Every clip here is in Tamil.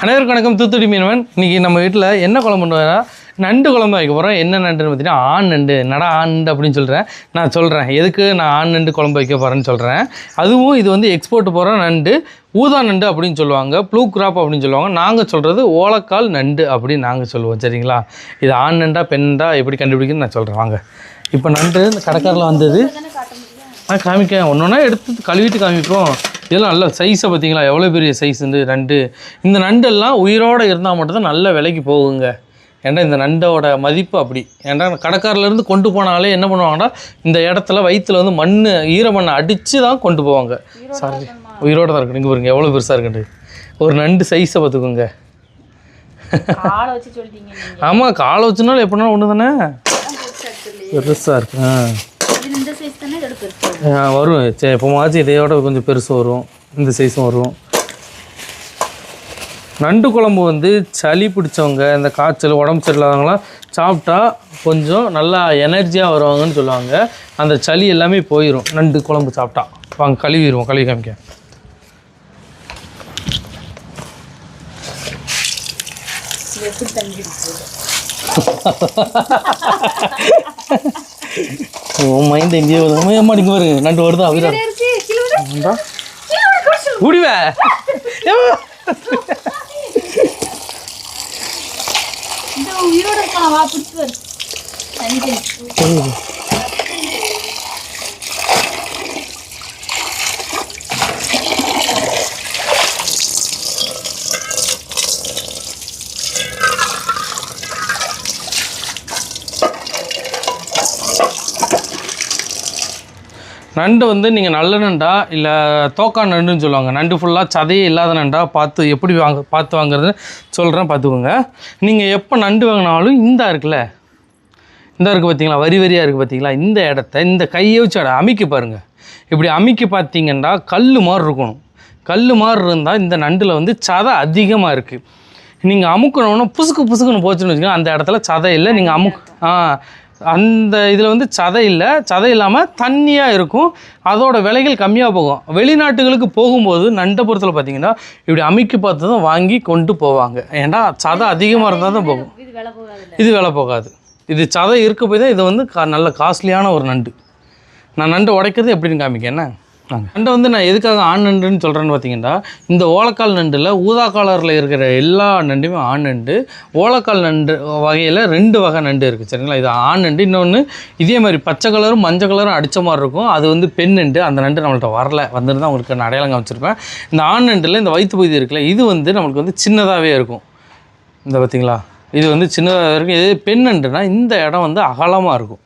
அனைவருக்கும் வணக்கம். தூத்துக்குடி மீனவன். இன்றைக்கி நம்ம வீட்டில் என்ன குழம்பு கொண்டு வரா நண்டு குழம்பு வைக்க போகிறோம் என்ன நண்டுன்னு பார்த்தீங்கன்னா ஆண் நண்டு. நடா ஆண் நண்டு அப்படின்னு சொல்கிறேன் நான் சொல்கிறேன் எதுக்கு நான் ஆண் நண்டு குழம்பு வைக்க போகிறேன்னு சொல்கிறேன் அதுவும் இது வந்து எக்ஸ்போர்ட் போகிற நண்டு. ஊதா நண்டு அப்படின்னு சொல்லுவாங்க. ப்ளூ கிராப் அப்படின்னு சொல்லுவாங்க. நாங்கள் சொல்கிறது ஓலக்கால் நண்டு அப்படின்னு நாங்கள் சொல்லுவோம். சரிங்களா? இது ஆண் நண்டா பெண்ணா எப்படி கண்டுபிடிக்குன்னு நான் சொல்கிறேன் வாங்க. இப்போ நண்டு இந்த கடைக்காரில் வந்தது. ஆ காமிக்க ஒன்று ஒன்றா எடுத்து கழுவிட்டு காமிப்போம். இதெல்லாம் நல்ல சைஸை பார்த்தீங்களா? எவ்வளோ பெரிய சைஸ் இந்த நண்டு? இந்த நண்டெல்லாம் உயிரோடு இருந்தால் மட்டும்தான் நல்ல விலைக்கு போகுங்க. ஏன்டா இந்த நண்டோட மதிப்பு அப்படி. ஏன்டா கடைக்காரிலேருந்து கொண்டு போனாலே என்ன பண்ணுவாங்கன்னா இந்த இடத்துல வயிற்றுல வந்து மண் ஈரமண்ணை அடித்து தான் கொண்டு போவாங்க. சாரி உயிரோட தான் இருக்கு இங்கே பாருங்க எவ்வளோ பெருசாக இருக்குண்டு ஒரு நண்டு சைஸை பார்த்துக்கோங்க. ஆமாம் காலை வச்சுனாலும் எப்படினாலும் ஒன்று தானே பெருசாக இருக்கு. ஆ இது இந்த சைஸ் தானே இதோட பெருசு ஆ, வரும். எப்போமாச்சும் இதையோட கொஞ்சம் பெருசு வரும். இந்த சைஸும் வரும். நண்டு குழம்பு வந்து சளி பிடிச்சவங்க இந்த காய்ச்சல் உடம்பு சரியில்லாதவங்களாம் சாப்பிட்டா கொஞ்சம் நல்லா எனர்ஜியாக வருவாங்கன்னு சொல்லுவாங்க. அந்த சளி எல்லாமே போயிடும் நண்டு குழம்பு சாப்பிட்டா. வாங்க கழுவிடுவோம். கழுவி காமிக்க எப்படி ஓ மைண்ட் எங்கேயோ வருது அம்மா இங்கே நண்டு வருதா? அவரா நண்டா முடிவே இந்த உயிரோட இருக்கலாம் வா பிடிச்சி நண்டு வந்து நீங்கள் நல்ல நண்டா இல்லை தோக்கா நண்டுன்னு சொல்லுவாங்க. நண்டு ஃபுல்லாக சதையே இல்லாத நண்டா பார்த்து எப்படி வாங்க பார்த்து வாங்குறது சொல்கிறேன் பார்த்துக்கோங்க. நீங்கள் எப்போ நண்டு வாங்கினாலும் இந்த இருக்குல்ல இந்த இருக்குது பார்த்தீங்களா வரி வரியாக இருக்குது பார்த்தீங்களா இந்த இடத்த இந்த கையை வச்சு அட அமைக்கி பாருங்கள் இப்படி அமைக்க பார்த்தீங்கன்னா கல் மாதிரி இருக்கணும். கல் மாதிரி இருந்தால் இந்த நண்டில் வந்து சதை அதிகமாக இருக்குது நீங்கள் அமுக்கணும்னா புசுக்கு புசுக்குன்னு போச்சுன்னு வச்சுக்கோங்க அந்த இடத்துல சதை இல்லை நீங்கள் அமுக் ஆ அந்த இதில் வந்து சதை இல்லை. சதை இல்லாமல் தண்ணியாக இருக்கும். அதோட விலைகள் கம்மியாக போகும். வெளிநாட்டுகளுக்கு போகும்போது நண்டை பொறுத்தல பார்த்தீங்கன்னா இப்படி அமைக்கி பார்த்து தான் வாங்கி கொண்டு போவாங்க. ஏன்டா சதை அதிகமாக இருந்தால் தான் போகும். இது விலை போகாது. இது சதை இருக்க போய் தான் இது வந்து கா நல்ல காஸ்ட்லியான ஒரு நண்டு. நான் நண்டை உடைக்கிறது எப்படின்னு காமிக்க என்ன? நண்டை வந்து நான் எதுக்காக ஆண் நண்டுன்னு சொல்கிறேன்னு பார்த்தீங்கன்னா இந்த ஓலக்கால் நண்டில் ஊதா காலரில் இருக்கிற எல்லா நண்டுமே ஆண் நண்டு. ஓலக்கால் நண்டு வகையில் ரெண்டு வகை நண்டு இருக்குது சரிங்களா? இது ஆண் நண்டு. இன்னொன்று இதே மாதிரி பச்சை கலரும் மஞ்சள் கலரும் அடித்த மாதிரி இருக்கும். அது வந்து பெண் நண்டு. அந்த நண்டு நம்மள்ட்ட வரல. வந்திருந்தா உங்களுக்கு நான் அடையாளம் காமிச்சிருப்பேன். இந்த ஆண் நண்டில் இந்த வயிற்று பகுதி இருக்குல்ல இது வந்து நம்மளுக்கு வந்து சின்னதாகவே இருக்கும். இந்த பார்த்தீங்களா இது வந்து சின்னதாக இருக்கும். இதே பெண் நண்டுனா இந்த இடம் வந்து அகலமாக இருக்கும்.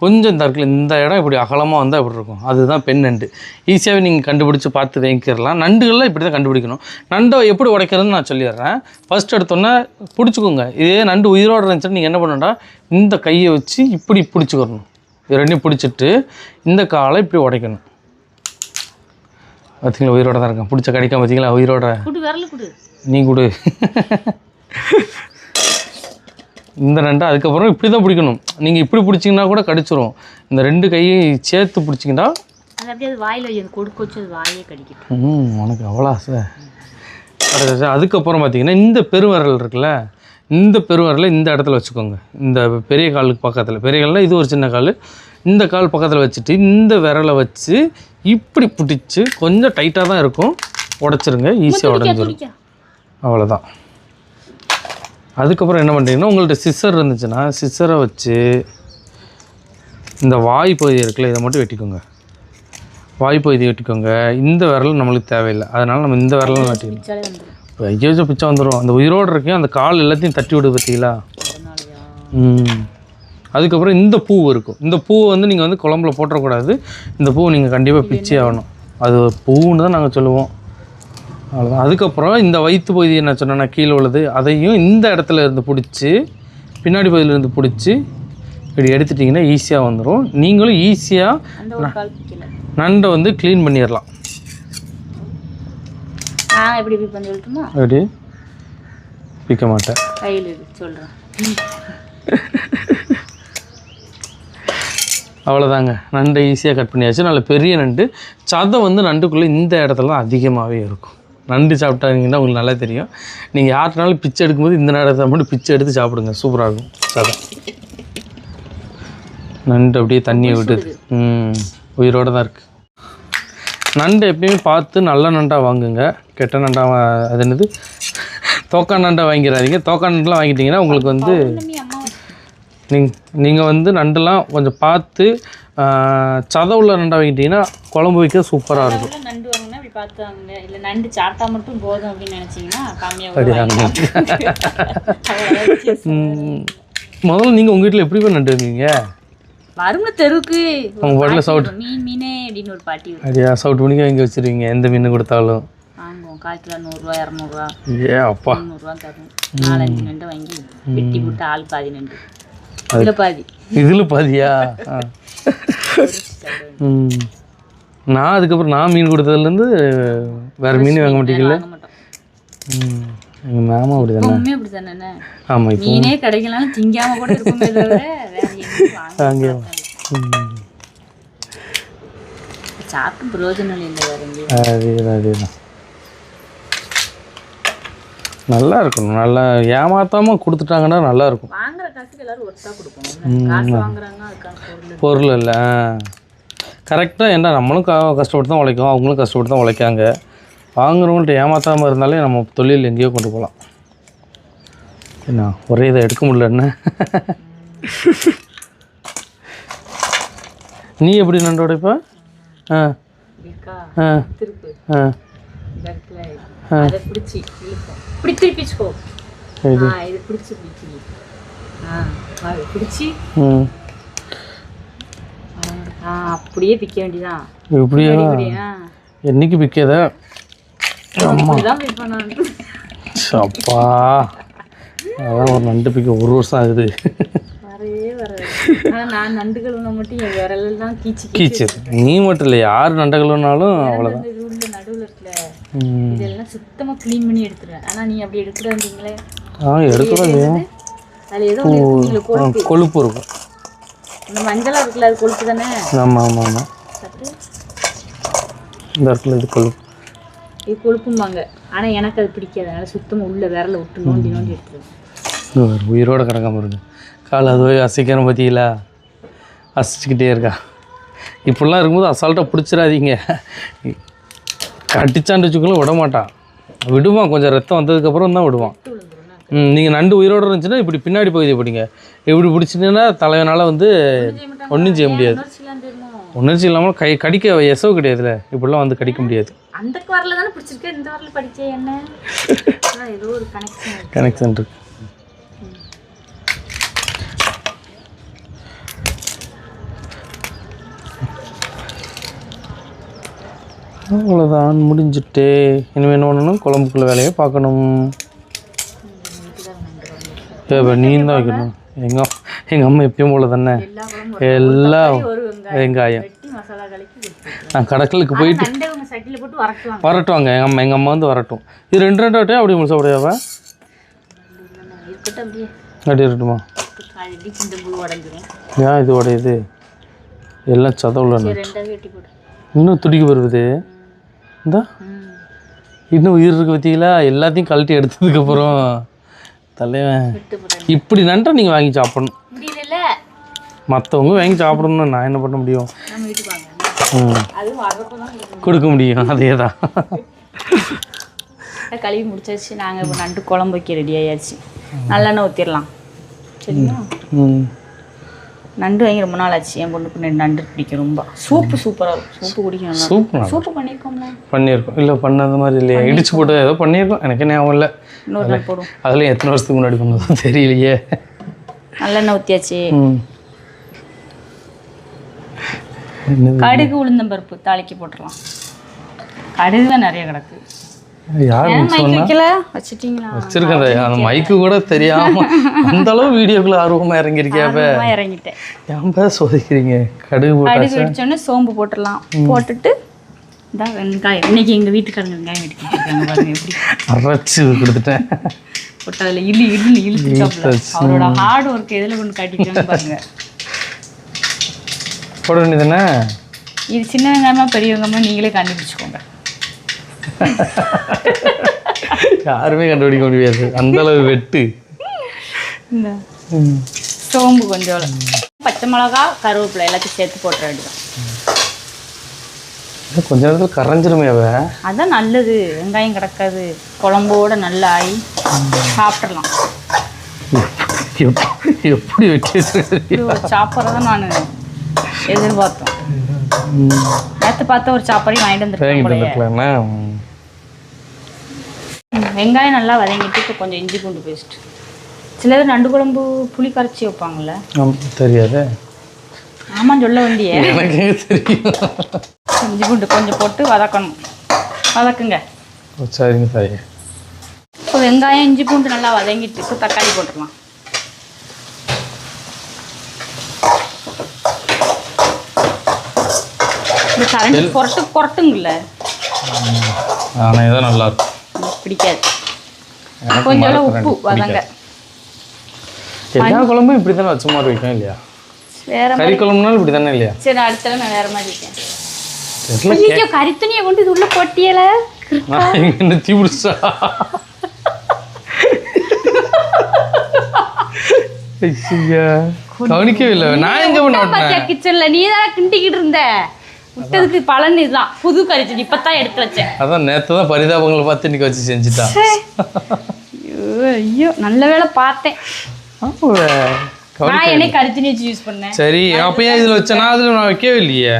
கொஞ்சம் இந்த இருக்குல்ல இந்த இடம் இப்படி அகலமாக வந்தால் இப்படி இருக்கும். அதுதான் பெண் நண்டு. ஈஸியாகவே நீங்கள் கண்டுபிடிச்சி பார்த்து வாங்கிக்கிறலாம். நண்டுகள்லாம் இப்படி தான் கண்டுபிடிக்கணும். நண்டை எப்படி உடைக்கிறதுன்னு நான் சொல்லிடுறேன். ஃபஸ்ட் எடுத்தோன்னே பிடிச்சிக்கோங்க. இதே நண்டு உயிரோடு இருந்துச்சுன்னா நீங்கள் என்ன பண்ணணும்டா இந்த கையை வச்சு இப்படி பிடிச்சிக்கிறணும் இது ரெண்டையும் பிடிச்சிட்டு இந்த காலை இப்படி உடைக்கணும். பார்த்தீங்களா உயிரோட தான் இருக்கேன். பிடிச்ச கிடைக்காம பார்த்தீங்களா உயிரோட? நீ கொடு. இந்த நண்டை அதுக்கப்புறம் இப்படி தான் பிடிக்கணும். நீங்கள் இப்படி பிடிச்சிங்கன்னா கூட கடிச்சிரும். இந்த ரெண்டு கையும் சேர்த்து பிடிச்சிங்கன்னா அது அப்படியே அது வாயில் வை அது கொடுக்க வச்சு அது வாயே கடிக்கட்டும் ம் உனக்கு அவ்வளோ ஆசை. அடுத்தது அதுக்கப்புறம் பார்த்தீங்கன்னா இந்த பெருவிரல் இருக்குல்ல இந்த பெருவிரலை இந்த இடத்துல வச்சுக்கோங்க. இந்த பெரிய காலுக்கு பக்கத்தில் பெரிய காலில் இது ஒரு சின்ன கால். இந்த கால் பக்கத்தில் வச்சுட்டு இந்த விரலை வச்சு இப்படி பிடிச்சி கொஞ்சம் டைட்டாக தான் இருக்கும். உடச்சிருங்க ஈஸியாக உடஞ்சிரும். அவ்வளோதான் அதுக்கப்புறம் என்ன பண்ணுறீங்கன்னா உங்கள்ட்ட சிஸ்ஸர் இருந்துச்சுன்னா சிஸ்ஸரை வச்சு இந்த வாய் பகுதி இருக்குல்ல இதை மட்டும் வெட்டிக்கோங்க. வாய் பகுதி வெட்டிக்கோங்க. இந்த விரல் நம்மளுக்கு தேவையில்லை. அதனால் நம்ம இந்த விரலும் வெட்டிக்கலாம் வந்துடும் ஐயோ பிச்சை வந்துடும் அந்த உயிரோடு இருக்கேன் அந்த கால் எல்லாத்தையும் தட்டி விடு பார்த்தீங்களா? அதுக்கப்புறம் இந்த பூ இருக்கும். இந்த பூவை வந்து நீங்கள் வந்து குழம்புல போட்டுறக்கூடாது. இந்த பூவை நீங்கள் கண்டிப்பாக பிச்சே ஆகணும். அது பூன்னு தான் நாங்கள் சொல்லுவோம். அவ்வளோதான் அதுக்கப்புறம் இந்த வயிற்று பகுதி என்ன சொன்னேன்னா கீழே உள்ளது அதையும் இந்த இடத்துல இருந்து பிடிச்சி பின்னாடி பகுதியில இருந்து பிடிச்சி இப்படி எடுத்துட்டிங்கன்னா ஈஸியாக வந்துடும் நீங்களும் ஈஸியாக நண்டை வந்து க்ளீன் பண்ணிடலாம். எப்படி பிக்க மாட்டேன். சொல்கிறேன் அவ்வளோதாங்க நண்டை ஈஸியாக கட் பண்ணியாச்சு. நல்ல பெரிய நண்டு. சதை வந்து நண்டுக்குள்ளே இந்த இடத்துல தான் அதிகமாகவே இருக்கும். நண்டு சாப்பிட்டாங்கன்னா உங்களுக்கு நல்லா தெரியும். நீங்கள் யார்கிட்டனாலும் பிச்சை எடுக்கும்போது இந்த நேரத்தை மட்டும் பிச்சை எடுத்து சாப்பிடுங்க. சூப்பராக இருக்கும். சதை நண்டு அப்படியே தண்ணியை விட்டுது ம் உயிரோடு தான் இருக்குது நண்டு எப்பயுமே பார்த்து நல்ல நண்டாக வாங்குங்க. கெட்ட நண்டா வா- அது என்னது? தோக்கா நண்டா வாங்கிடாதீங்க. தோக்கா நண்டுலாம் வாங்கிட்டீங்கன்னா உங்களுக்கு வந்து நீங் நீங்கள் வந்து நண்டுலாம் கொஞ்சம் பார்த்து சதை உள்ள நண்டா வாங்கிட்டீங்கன்னா குழம்பு வைக்க சூப்பராக இருக்கும். பார்த்து இல்லை நண்டு சாப்பிட்டா மட்டும் போதும் அப்படின்னு நினச்சிங்கன்னா கம்மியாக முதல்ல நீங்கள் உங்கள் வீட்டில் எப்படி நண்டு வருங்க தெருவுக்கு. ஒரு உங்கள் பாட்டில் பாட்டி சவுட். மீன் மீனே அப்படின்னு ஒரு பாட்டி அப்படியா சவுட் மணிக்கு வாங்கி வச்சிருவீங்க எந்த மீன் கொடுத்தாலும். வாங்குவோம். கால் கிலோ நூறுரூவா இரநூறுவா. ஏ அப்பா. முந்நூறுரூவா தரும் நாலஞ்சு நண்டு வாங்கி வெட்டி போட்டு ஆள் பாதி நண்டு. இதில் பாதி. இதில் பாதியா. ம். நான் அதுக்கப்புறம் நான் மீன் கொடுத்ததுலேருந்து வேறு மீன் வாங்க மாட்டீங்கல்ல? எங்கள் மேமா அப்படி தானே அப்படி தானே ஆமாம் இப்போ மீனே கிடைக்கலனாலும் திங்காம கூட இருக்குமே தவிர வாங்க. சாப்பிட்டு பிரயோஜனம் இல்லை வேற அதேதான் அதேதான். நல்லா இருக்கணும். நல்லா ஏமாத்தாமல் கொடுத்துட்டாங்கன்னா நல்லா இருக்கும். வாங்குற காசுக்கு எல்லாரும் ஒருத்தா கொடுக்கணும். காசு வாங்குறாங்க அதுக்கான பொருள். பொருள் இல்லை கரெக்டாக என்ன நம்மளும் கஷ்டப்பட்டு தான் உழைக்கும் அவங்களும் கஷ்டப்பட்டு தான் உழைக்காங்க வாங்குறவங்கள்ட்ட ஏமாத்தாமல் இருந்தாலே நம்ம தொழில் எங்கேயோ கொண்டு போகலாம். என்ன ஒரே இதை எடுக்க முடியல என்ன? நீ எப்படி நண்டு உடைப்ப ஆ. ஆ. ஆ. ஆ. இது. பிடிச்சி பிடிச்சி ஆ அது பிடிச்சி ம் ஆ அப்படியே பிக்க வேண்டியதான் இப்படியா? என்னைக்கு விற்காத அப்பா அதான் ஒரு நண்டு பிக்க ஒரு வருஷம் ஆகுது. நான் நண்டுகள் உண்ண மட்டும் என் விரலெல்லாம் கீச்சு கீச்சர் நீ மட்டும் இல்லை யார் நண்டகள்னாலும் அவ்வளோதான் இந்த உள்ள நடுவுல இருக்குல்ல ம். இதெல்லாம் சுத்தமா க்ளீன் பண்ணி எடுத்துருவேன். ஆனா நீ அப்படி ஆ எடுக்கலாம் அதுல ஏதோ கொழுப்பு இருக்கும். இந்த மஞ்சளா இருக்குல்ல அது கொழுப்பு தானே? ஆமாம் ஆமாம் ஆமாம் இந்த இடத்துல இது கொழுப்பு. இது கொழுப்பும்பாங்க. ஆனா எனக்கு அது பிடிக்காது. அதனால சுத்தமா உள்ள விரல விட்டு நோண்டி நோண்டி எடுத்துருவேன். உயிரோட கிடக்காம இருக்கு. கால் அது போய் அசைக்கிறோம் பார்த்தீங்களா அசைச்சிக்கிட்டே இருக்கா. இப்படிலாம் இருக்கும்போது அசால்ட்டாக பிடிச்சிடாதீங்க. கட்டிச்சாண்டு வச்சுக்கலும் விட மாட்டான். விடுவான். கொஞ்சம் ரத்தம் வந்ததுக்கப்புறம் தான் விடுவான். நீங்கள் நண்டு உயிரோட இருந்துச்சுன்னா இப்படி பின்னாடி பகுதியை பிடிங்க. இப்படி பிடிச்சிங்கன்னா தலைவனால் வந்து ஒன்றும் செய்ய முடியாது. உணர்ச்சி இல்லாமல் கை கடிக்க எசவு கிடையாதுல இப்படிலாம் வந்து கடிக்க முடியாது. அந்த வரல தானே பிடிச்சிருக்கேன். இந்த வரல படிச்சே என்ன? ஏதோ ஒரு கனெக்ஷன் கனெக்ஷன் இருக்கு. அவ்வளோதான் முடிஞ்சிட்டு. இனிமேல் என்ன பண்ணணும்? குழம்புக்குள்ள வேலையை பார்க்கணும். இப்போ நீ தான் வைக்கணும். எங்கள் எங்கள் அம்மா எப்பயும் போல தானே? எல்லாம் வெங்காயம் நான் கடற்கலுக்கு போயிட்டு வரட்டுவாங்க. எங்கள் அம்மா எங்கள் அம்மா வந்து வரட்டும். இது ரெண்டு ரெண்டு வாட்டியா அப்படி முழுசா அப்படியாவா அப்படி இருக்கட்டுமா? ஏன் இது உடையுது. எல்லாம் சதவுல இன்னும் துடிக்க வருது. இந்தா. இன்னும் உயிர் இருக்கு பார்த்தீங்களா எல்லாத்தையும் கழட்டி எடுத்ததுக்கப்புறம் தலைவன். இப்படி நன்றா நீங்கள் வாங்கி சாப்பிடணும். மற்றவங்க வாங்கி சாப்பிடணும்னு நான் என்ன பண்ண முடியும். கொடுக்க முடியும். அதே தான் கழுவி முடிச்சாச்சு. நாங்கள் இப்போ நண்டு குழம்பு வைக்க ரெடி ஆயாச்சு. நல்லெண்ணெய் ஊற்றிடலாம் சரிங்களா? நண்டு வாங்கி ரொம்ப நாள் ஆச்சு. என் பொண்ணுக்கு நண்டு நண்டு பிடிக்கும் ரொம்ப. சூப்பு சூப்பராக இருக்கும். சூப்பு குடிக்கணும் சூப்பர் சூப்பு பண்ணியிருக்கோம்ல பண்ணியிருக்கோம். இல்லை பண்ணாத மாதிரி இல்லையா. இடிச்சு போட்டு ஏதோ பண்ணியிருக்கோம். எனக்கு ஞாபகம் இல்லை. இன்னொரு நாள் போடும் அதுலேயும் எத்தனை வருஷத்துக்கு முன்னாடி பண்ணதும் தெரியலையே. நல்லெண்ணெய் ஊற்றியாச்சு கடுகு உளுந்தம்பருப்பு தாளிக்க போட்டுடலாம். கடுகு தான் நிறைய கிடக்கு. வச்சிருக்கேன். மைக்கு கூட தெரியாம. அந்த அளவு வீடியோக்குள்ள ஆர்வமா இறங்கியிருக்கியாப்ப ஆர்வமா இறங்கிட்டேன். ஏன் சோதிக்கிறீங்க? கடுகு போட்டா சோம்பு போட்டுடலாம். போட்டுட்டு இந்த வெங்காயம். இன்னைக்கு எங்கள் வீட்டுக்காரங்க வெங்காயம் வெடிக்கிட்டு பாருங்க எப்படி? அரைச்சு கொடுத்துட்டேன். போட்டு அதில் இழு இழு இழுத்துட்டாப்ல அவரோட ஹார்ட் ஒர்க் எதில் கொண்டு காட்டிக்கிறாங்க பாருங்க. போட வேண்டியதுதானே இது சின்ன வெங்காயமா பெரிய வெங்காயமா நீங்களே கண்டுபிடிச்சுக்கோங்க. யாருமே கண்டுபிடிக்க முடியாது. அந்த அளவு வெட்டு. சோம்பு கொஞ்சம். பச்சை மிளகா கருவேப்பிலை எல்லாத்தையும் சேர்த்து போட்டுற வேண்டியதான் கொஞ்ச நேரத்தில் கரைஞ்சிருமே அவ. அதான் நல்லது. வெங்காயம் கிடக்காது. குழம்போட நல்லா ஆகி சாப்பிட்றலாம் எப்~ எப்படி ஒரு சாப்பரை தான் நான் எதிர்பார்த்தோம். நேற்று பார்த்த ஒரு சாப்பரையும் வாங்கிட்டு வந்துருக்கேன் வெங்காயம் நல்லா வதங்கிட்டு இப்போ கொஞ்சம் இஞ்சி பூண்டு பேஸ்ட். சில பேர் நண்டு குழம்பு புளி கரைச்சி வைப்பாங்கல்ல. தெரியாதே. ஆமாம் சொல்ல வந்தியே. எனக்கு தெரியும். இஞ்சி பூண்டு கொஞ்சம் போட்டு வதக்கணும். வதக்குங்க. சரிங்க தாயே இப்போ வெங்காயம் இஞ்சி பூண்டு நல்லா வதங்கிட்டு இப்போ தக்காளி போட்டுக்கலாம். இந்த கரண்டி புரட்டு புரட்டுங்கல்ல ஆனால் இதான் நல்லா இருக்கும். பிடிக்காது. மரக்கரண்டி உப்பு வதங்க. எல்லா குழம்பும் இப்படி தானே வச்ச மாதிரி வைக்கும் இல்லையா? வேற கறி குழம்புனாலும் இப்படி தானே இல்லையா? சரி அடுத்த நான் வேற மாதிரி ஐயோ கறித்துணியை கொண்டு இது உள்ள போட்டியல நான் என்ன தீ பிடிச்சா? கவனிக்கவே இல்லை. நான் எங்க பண்ண கிச்சன்ல? நீ தான் கிண்டிக்கிட்டு இருந்த? விட்டதுக்கு பலன் இதுதான். புது கறித்துணி இப்பதான் எடுத்து வச்சேன். அதான் நேற்று தான் பரிதாபங்களை பார்த்து இன்னைக்கு வச்சு செஞ்சுட்டா. ஐயோ ஐயோ. நல்ல வேளை பார்த்தேன். நான் என்னை வச்சு யூஸ் பண்ணேன். சரி அப்ப ஏன் இதுல வச்சேனா அதுல நான் வைக்கவே இல்லையே.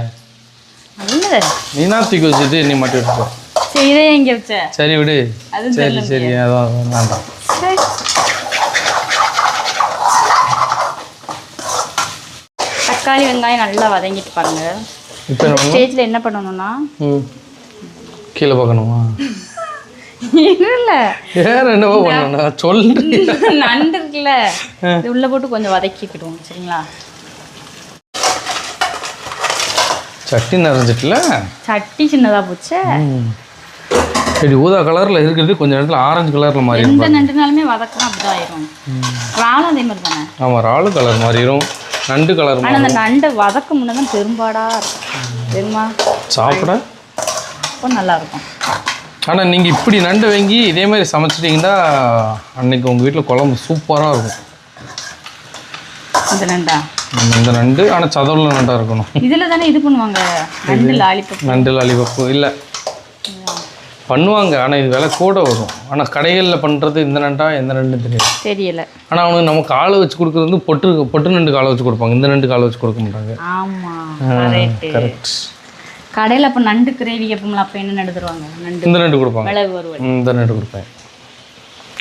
நல்லது நீனா தூக்கி வச்சுட்டு நீ மட்டும் எடுத்துக்கோ. சரி இதே எங்க வச்ச? சரி விடு. சரி சரி அதான் வேண்டாம். தக்காளி வெங்காயம் நல்லா வதங்கிட்டு பாருங்க. இப்போ? ஸ்டேஜ்ல என்ன பண்ணணும்னா? கீழே பார்க்கணுமா? இல்ல. வேற என்னவோ பண்ணணும் சொல்லு நண்டு இருக்குல்ல உள்ள போட்டு கொஞ்சம் வதக்கிக்கிடுவோம் சரிங்களா? சட்டி நிறைஞ்சிட்டுல? சட்டி சின்னதா போச்சே. சரி ஊதா கலர்ல இருக்கிறது கொஞ்ச நேரத்துல ஆரஞ்சு கலர்ல மாறிடும் எந்த நண்டுனாலுமே வதக்கினா அப்படிதான் ஆயிரும் இறாலும் அதே மாதிரி தானே? ஆமா ராலு கலர் மாறிடும் நண்டு கலர் ஆனா அந்த நண்டை வதக்க முன்னதான் பெரும்பாடா இருக்கும். தெரியுமா? சாப்பிட? நல்லா இருக்கும் ஆனா நீங்க இப்படி நண்டு வாங்கி இதே மாதிரி சமைச்சிட்டீங்கன்னா அன்னைக்கு உங்க வீட்ல குழம்பு சூப்பரா இருக்கும். இந்த நண்டா? இந்த நண்டு ஆனா சதவுல நண்டா இருக்கணும். இதுல தானே இது பண்ணுவாங்க? நண்டு லாலிபப். நண்டு லாலிபப்பு இல்லை. பண்ணுவாங்க ஆனால் இது விலை கூட வரும். ஆனால் கடைகளில் பண்ணுறது இந்த நண்டா எந்த நண்டுன்னு தெரியாது. தெரியல. ஆனால் அவனுக்கு நம்ம காலை வச்சு கொடுக்குறது வந்து பொட்டு பொட்டு நண்டு காலை வச்சு கொடுப்பாங்க. இந்த நண்டு காலை வச்சு கொடுக்க மாட்டாங்க. ஆமா கரெக்ட் கடையில அப்ப நண்டு கிரேவி எப்போம்ல அப்ப என்ன நண்டு தருவாங்க? நண்டு. இந்த நண்டு கொடுப்பாங்க. இந்த நண்டு கொடுப்பேன்.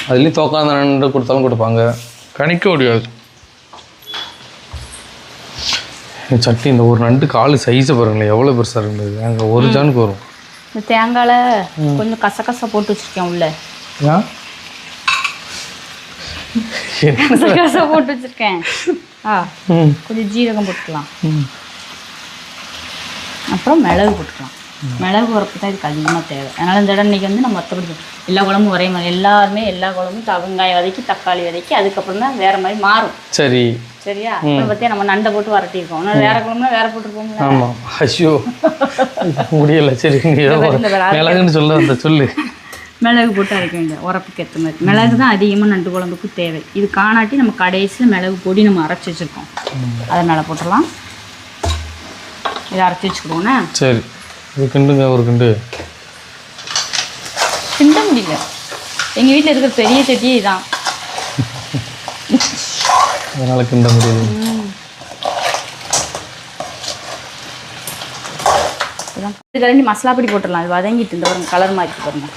அதுலேயும் தோக்காத நண்டு கொடுத்தாலும் கொடுப்பாங்க. கணிக்க முடியாது. இந்த சட்டி இந்த ஒரு நண்டு கால் சைஸை பாருங்களேன் எவ்வளோ பெருசாக இருந்தது. அங்கே ஒரு ஜானுக்கு வரும். இந்த தேங்காயில கொஞ்சம் கசகசா போட்டு வச்சிருக்கேன் உள்ள. கசகசா போட்டு வச்சிருக்கேன். ஆ கொஞ்சம் ஜீரகம் போட்டுக்கலாம். அப்புறம் மிளகு போட்டுக்கலாம். மிளகு உரப்பு தான் இதுக்கு அதிகமாக தேவை. அதனால இந்த இடம் இன்னைக்கு வந்து நம்ம மற்றபடி எல்லா குழம்பும் ஒரே மாதிரி. எல்லாருமே எல்லா குழம்பும் வெங்காயம் வதக்கி தக்காளி வதக்கி அதுக்கப்புறம் தான் வேற மாதிரி மாறும். சரி. சரியா? பார்த்தியா நம்ம நண்டை போட்டு வரட்டியிருக்கோம். வேற குழம்புனா வேற போட்டுருப்போம்ல. ஆமாம் ஐயோ. முடியல சரி மிளகுன்னு சொல்ல அந்த சொல்லு. மிளகு போட்டு அரைக்க வேண்டிய உரப்புக்கு ஏற்ற மாதிரி. மிளகு தான் அதிகமாக நண்டு குழம்புக்கு தேவை. இது காணாட்டி நம்ம கடைசியில் மிளகு பொடி நம்ம அரைச்சி வச்சுருக்கோம். அதனால போட்டுடலாம். இதை அரைச்சி வச்சுக்கிடுவோண்ணே சரி. இது கிண்டுங்க ஒரு கிண்டு. கிண்ட முடியல. எங்கள் வீட்டில் இருக்கிற பெரிய சட்டி இதான். அதனால கிண்ட முடியுது. இது கரண்டி மசாலா பொடி போட்டுடலாம். இது வதங்கிட்டு இந்த பாருங்க கலர் இருக்கு பாருங்க.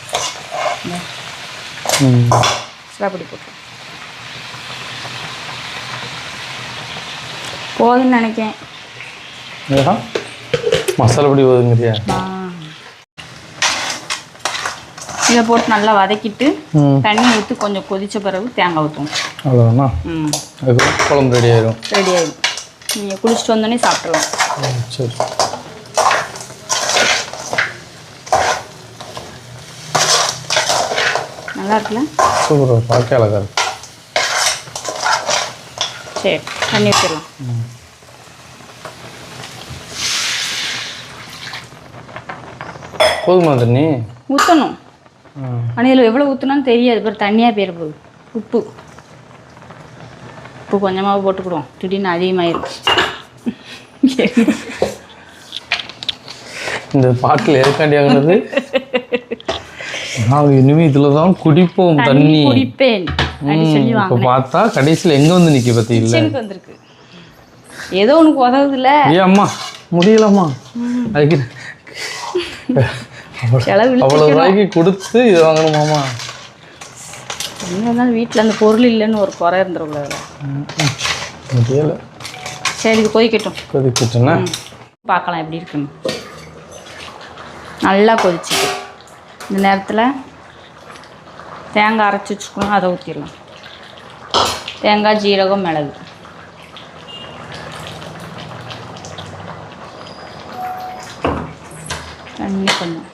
மசாலா பொடி போட்டுருலாம் போதும்னு நினைக்கேன் மசாலா பொடி ஒதுங்கிறியா ஆ. இதை போட்டு நல்லா வதக்கிட்டு தண்ணி ஊற்றி கொஞ்சம் கொதிச்ச பிறகு தேங்காய் ஊற்றுவோம் அவ்வளோதானா ம். குழம்பு ரெடி ஆயிடும் ரெடி ஆயிடும் நீங்கள் குளிச்சுட்டு வந்தோடனே சாப்பிட்றலாம் சரி. நல்லா இருக்குல்ல? சூப்பர் பார்க்க அழகா இருக்கு. சரி தண்ணி ஊற்றிடலாம் போதுமா தண்ணி? ஊற்றணும் ஆனால் இதில் எவ்வளோ ஊற்றினாலும் தெரியாது. அப்புறம் தண்ணியாக போயிட போகுது. உப்பு. உப்பு கொஞ்சமாக போட்டுக்கிடுவோம். திடீர்னு அதிகமாயிரும் இந்த பாட்டில் எதுக்காண்டியாகிறது நாங்கள் இனிமே இதில் தான் குடிப்போம் தண்ணி குடிப்பேன். இப்போ பார்த்தா கடைசியில் எங்கே வந்து நிற்க பார்த்தீங்களா வந்திருக்கு. ஏதோ உனக்கு உதவுதுல ஏ அம்மா முடியலம்மா. அதுக்கு அவ்வளோ ரூபாய்க்கு கொடுத்து இது வாங்கணுமாமா? என்ன இருந்தாலும் வீட்டில் அந்த பொருள் இல்லைன்னு ஒரு குறை இருந்துடக்கூடாது சரி இது கொதிக்கட்டும். கொதிக்கிட்டுனா பார்க்கலாம் எப்படி இருக்குன்னு. நல்லா கொதிச்சுட்டு இந்த நேரத்தில் தேங்காய் அரைச்சி வச்சுக்கணும் அதை ஊற்றிடலாம் தேங்காய் ஜீரகம் மிளகு தண்ணி கொஞ்சம்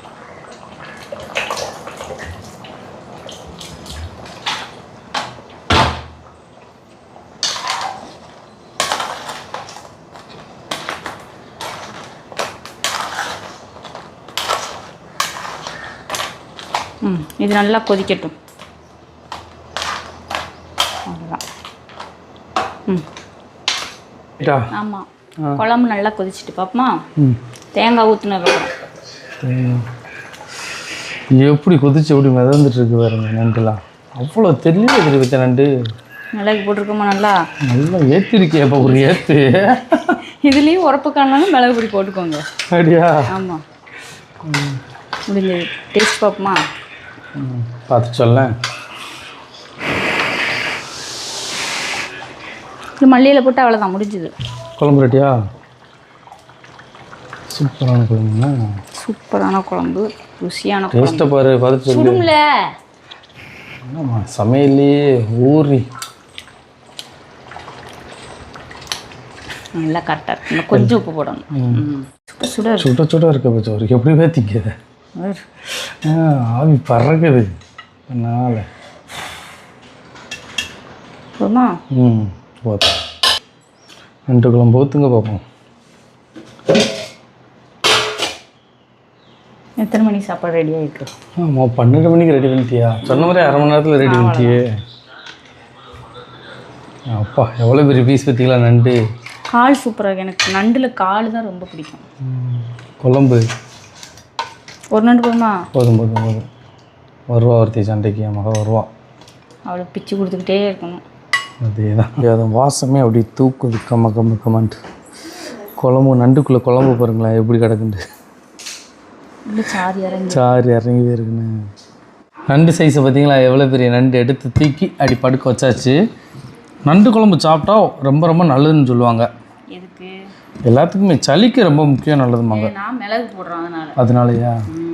ம் இது நல்லா கொதிக்கட்டும். அவ்வளோதான் ம். ஆமாம் குழம்பு நல்லா கொதிச்சிட்டு பாப்போமா? ம். தேங்காய் ஊற்றுனதுக்கப்புறம். எப்படி கொதிச்சு எப்படி மிதந்துட்டு இருக்கு பாருங்க நண்டுலாம். அவ்வளோ தெரிய வச்ச நண்டு? மிளகு போட்டிருக்கோமா நல்லா? நல்லா ஏற்றிருக்கே அப்போ ஒரு ஏற்று இதுலேயும் உரப்பு காணலாம் மிளகு பொடி போட்டுக்கோங்க. அப்படியா? ஆமாம் முடிஞ்சது. டேஸ்ட் பார்ப்போமா பார்த்து சொல்லேன். இது மல்லியில் போட்டு அவ்வளோதான் முடிஞ்சுது. குழம்பு ரெட்டியா சூப்பரான குழம்புண்ணா. சூப்பரான குழம்பு ருசியான டேஸ்ட்டை பாரு பார்த்து சுடும்ல. என்னம்மா சமையல்லையே ஊறி. நல்லா கரெக்டாக கொஞ்சம் உப்பு போடணும். சுட சுட. சுட சுட இருக்க பச்சை எப்படி இரு. ஆவி பறக்குது. அதனால் போதுமா? ம் போதும். ரெண்டு குழம்பு ஊற்றுங்க பார்ப்போம் எத்தனை மணிக்கு சாப்பாடு ரெடி ஆகிருக்கு ஆமாம் பன்னெண்டு மணிக்கு ரெடி பண்ணிட்டியா? சொன்ன மாதிரி அரை மணி நேரத்தில் ரெடி பண்ணிட்டியே. அப்பா எவ்வளோ பெரிய பீஸ் பார்த்தீங்களா நண்டு. கால் சூப்பராக எனக்கு நண்டில் கால் தான் ரொம்ப பிடிக்கும். குழம்பு. ஒரு நண்டு போதுமா? போதும் போதும் போதும். வருவா ஒருத்தி சண்டைக்கு என் மக வருவா. அவளுக்கு பிச்சு கொடுத்துக்கிட்டே இருக்கணும். அதே தான் அது வாசமே அப்படி தூக்குது கம்ம கம்ம கம்மன்ட்டு. குழம்பு நண்டுக்குள்ளே குழம்பு பாருங்களேன் எப்படி கிடக்குண்டு இல்லை சாரி இறங்கி. சாறு இறங்கி இருக்குன்னு. நண்டு சைஸை பார்த்தீங்களா எவ்வளோ பெரிய நண்டு? எடுத்து தூக்கி அடி படுக்க வச்சாச்சு. நண்டு குழம்பு சாப்பிட்டா ரொம்ப ரொம்ப நல்லதுன்னு சொல்லுவாங்க. எல்லாத்துக்குமே சளிக்கு ரொம்ப முக்கியம் நல்லதுமாங்க நான் மிளகு போடுறேன் அதனால. அதனாலயா? ம்.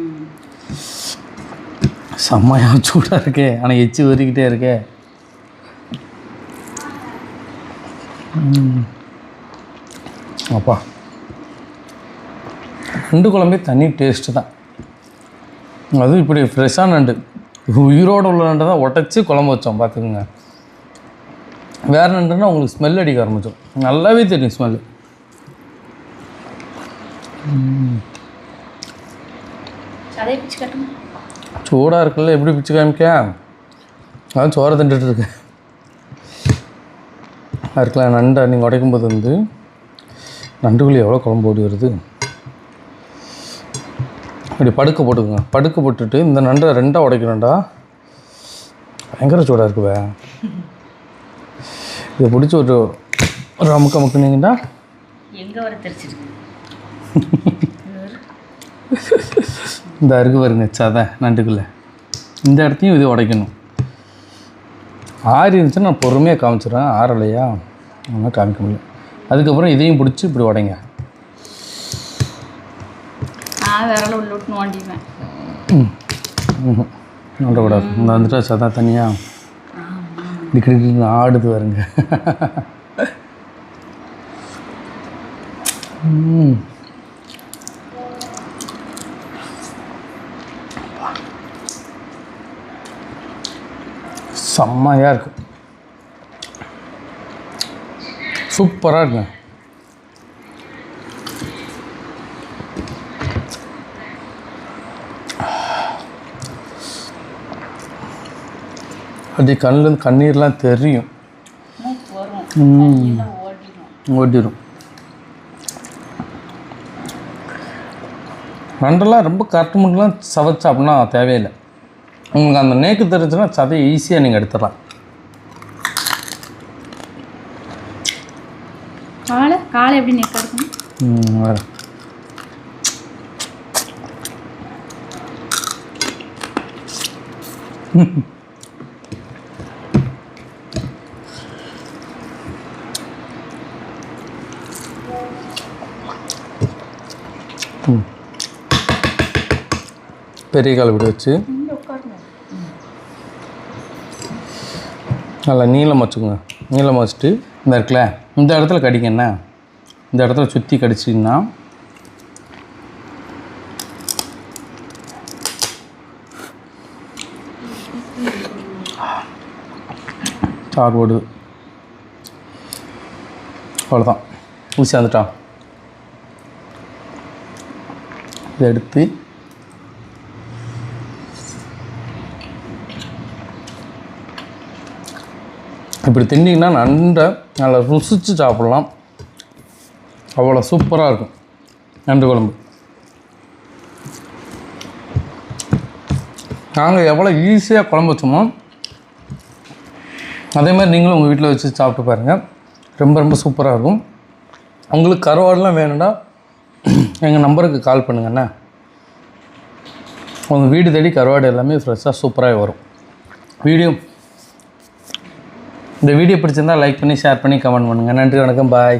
செம்மையா சூடாக இருக்கே. ஆனால் எச்சி ஊறிக்கிட்டே இருக்கே. அப்பா. நண்டு குழம்பே தனி டேஸ்ட்டு தான். அதுவும் இப்படி ஃப்ரெஷ்ஷான நண்டு. உயிரோடு உள்ள நண்டை தான் உடச்சி குழம்பு வச்சோம் பார்த்துக்குங்க. வேறு நண்டுன்னா உங்களுக்கு ஸ்மெல் அடிக்க ஆரம்பிச்சோம் நல்லாவே தெரியும் ஸ்மெல்லு சூடாக இருக்குல்ல எப்படி பிச்சு காமிக்க? அதான் சோறை தின்றுட்டு இருக்கேன் இருக்கலாம் நண்டை நீங்கள் உடைக்கும் போது வந்து நண்டுக்குள்ளே எவ்வளோ குழம்பு ஓடி வருது? இப்படி படுக்க போட்டுக்கோங்க. படுக்க போட்டுட்டு இந்த நண்டை ரெண்டாக உடைக்கணும்டா. பயங்கர சூடாக இருக்குவே. இதை பிடிச்சி ஒரு ஒரு அமுக்க அமுக்குனீங்கன்னா எங்கே வர தெரிச்சிருக்கு இந்த அருகு வருங்க சதை நண்டுக்குள்ளே. இந்த இடத்தையும் இது உடைக்கணும். ஆறி இருந்துச்சுன்னா நான் பொறுமையாக காமிச்சிடுறேன். ஆறலையா? அதனால் காமிக்க முடியல. அதுக்கப்புறம் இதையும் பிடிச்சி இப்படி உடைங்க. நான் நோண்டக்கூடாது இந்த வந்துட்டா சதா தனியாக இப்படி ஆடுது வருங்க ம். செம்மையாக இருக்கும் சூப்பராக இருக்கும் அப்படி கண்ணில் கண்ணீர்லாம் தெரியும். ஓட்டிடும் நண்டெல்லாம் ரொம்ப கரெக்ட் மட்டும்லாம் சவைச்சா அப்படின்னா தேவையில்லை. உங்களுக்கு அந்த நேக்கு தெரிஞ்சுன்னா சதையை ஈஸியாக நீங்கள் எடுத்துடலாம். காலை காலை எப்படி இருக்கும் வேற. பெரிய கால் இப்படி வச்சு. நல்லா நீளம் வச்சுக்கோங்க. நீளம் வச்சுட்டு இந்த இருக்குல்ல இந்த இடத்துல கடிங்க என்ன? இந்த இடத்துல சுற்றி கடிச்சிங்கன்னா சார் ஓடுது அவ்வளோதான் ஊசி வந்துட்டான் இதை எடுத்து இப்படி தின்னிங்கன்னா நண்டை நல்லா ருசித்து சாப்பிட்லாம். அவ்வளோ சூப்பராக இருக்கும். நண்டு குழம்பு. நாங்கள் எவ்வளோ ஈஸியாக குழம்பு வச்சோமோ அதே மாதிரி நீங்களும் உங்கள் வீட்டில் வச்சு சாப்பிட்டு பாருங்கள் ரொம்ப ரொம்ப சூப்பராக இருக்கும். உங்களுக்கு கருவாடுலாம் வேணும்னா எங்கள் நம்பருக்கு கால் பண்ணுங்கண்ணே உங்கள் வீடு தேடி கருவாடு எல்லாமே ஃப்ரெஷ்ஷாக சூப்பராக வரும். வீடியோ இந்த வீடியோ பிடிச்சிருந்தா லைக் பண்ணி ஷேர் பண்ணி கமெண்ட் பண்ணுங்கள் நன்றி வணக்கம் பாய்